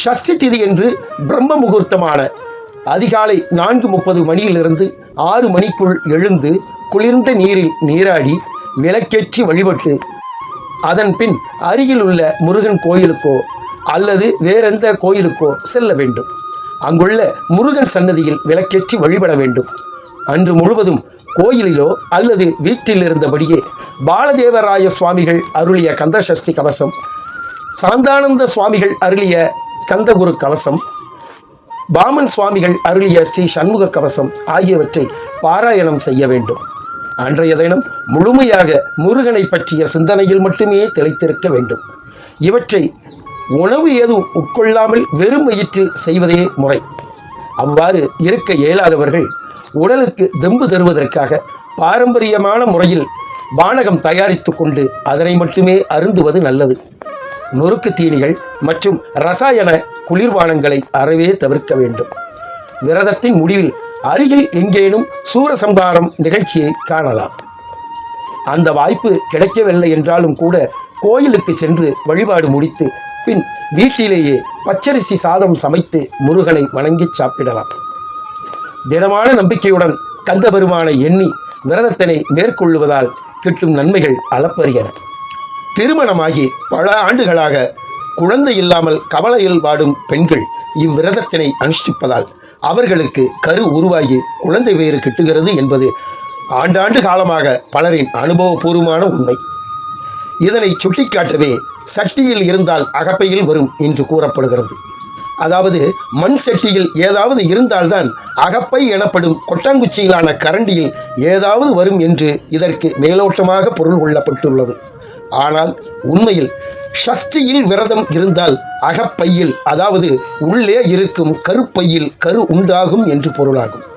ஷஷ்டி திதி என்று பிரம்ம முகூர்த்தமான அதிகாலை நான்கு முப்பது மணியிலிருந்து ஆறு மணிக்குள் எழுந்து குளிர்ந்த நீரில் நீராடி விளக்கேற்றி வழிபட்டு அதன் பின் அருகில் உள்ள முருகன் கோயிலுக்கோ அல்லது வேறெந்த கோயிலுக்கோ செல்ல வேண்டும். அங்குள்ள முருகன் சன்னதியில் விளக்கேற்றி வழிபட வேண்டும். அன்று முழுவதும் கோயிலிலோ அல்லது வீட்டில் இருந்தபடியே பாலதேவராய சுவாமிகள் அருளிய கந்தசஷ்டி கவசம் சாந்தானந்த சுவாமிகள் அருளிய ஸ்கந்தகுரு கவசம் பாமன் சுவாமிகள் அருளிய ஸ்ரீ சண்முக கவசம் ஆகியவற்றை பாராயணம் செய்ய வேண்டும். அன்றைய தினம் முழுமையாக முருகனை பற்றிய சிந்தனையில் மட்டுமே திளைத்திருக்க வேண்டும். இவற்றை உணவு ஏதும் உட்கொள்ளாமல் வெறும் வயிற்றில் செய்வதே முறை. அவ்வாறு இருக்க இயலாதவர்கள் உடலுக்கு தெம்பு தருவதற்காக பாரம்பரியமான முறையில் வானகம் தயாரித்து கொண்டு அதனை மட்டுமே அருந்துவது நல்லது. நொறுக்கு தீனிகள் மற்றும் ரசாயன குளிர்பானங்களை அறவே தவிர்க்க வேண்டும். விரதத்தின் முடிவில் அருகில் எங்கேனும் சூரசம்ஹாரம் நிகழ்ச்சியை காணலாம். அந்த வாய்ப்பு கிடைக்கவில்லை என்றாலும் கூட கோயிலுக்கு சென்று வழிபாடு முடித்து பின் வீட்டிலேயே பச்சரிசி சாதம் சமைத்து முருகனை வணங்கி சாப்பிடலாம். திடமான நம்பிக்கையுடன் கந்த பெருமானை எண்ணி விரதத்தினை மேற்கொள்ளுவதால் கிட்டும் நன்மைகள் அளப்பரியன திருமணமாகி பல ஆண்டுகளாக குழந்தை இல்லாமல் கவலையில் வாடும் பெண்கள் இவ்விரதத்தினை அனுஷ்டிப்பதால் அவர்களுக்கு கரு உருவாகி குழந்தை வேறு கிட்டுகிறது என்பது ஆண்டாண்டு காலமாக பலரின் அனுபவபூர்வமான உண்மை. இதனை சுட்டிக்காட்டவே சட்டியில் இருந்தால் அகப்பையில் வரும் என்று கூறப்படுகிறது. அதாவது மண் சட்டியில் ஏதாவது இருந்தால்தான் அகப்பை எனப்படும் கொட்டாங்குச்சியிலான கரண்டியில் ஏதாவது வரும் என்று இதற்கு மேலோட்டமாக பொருள் கொள்ளப்பட்டுள்ளது ஆனால் உண்மையில் ஷஷ்டியில் விரதம் இருந்தால் அகப்பையில் அதாவது உள்ளே இருக்கும் கருப்பையில் கரு உண்டாகும் என்று பொருளாகும்.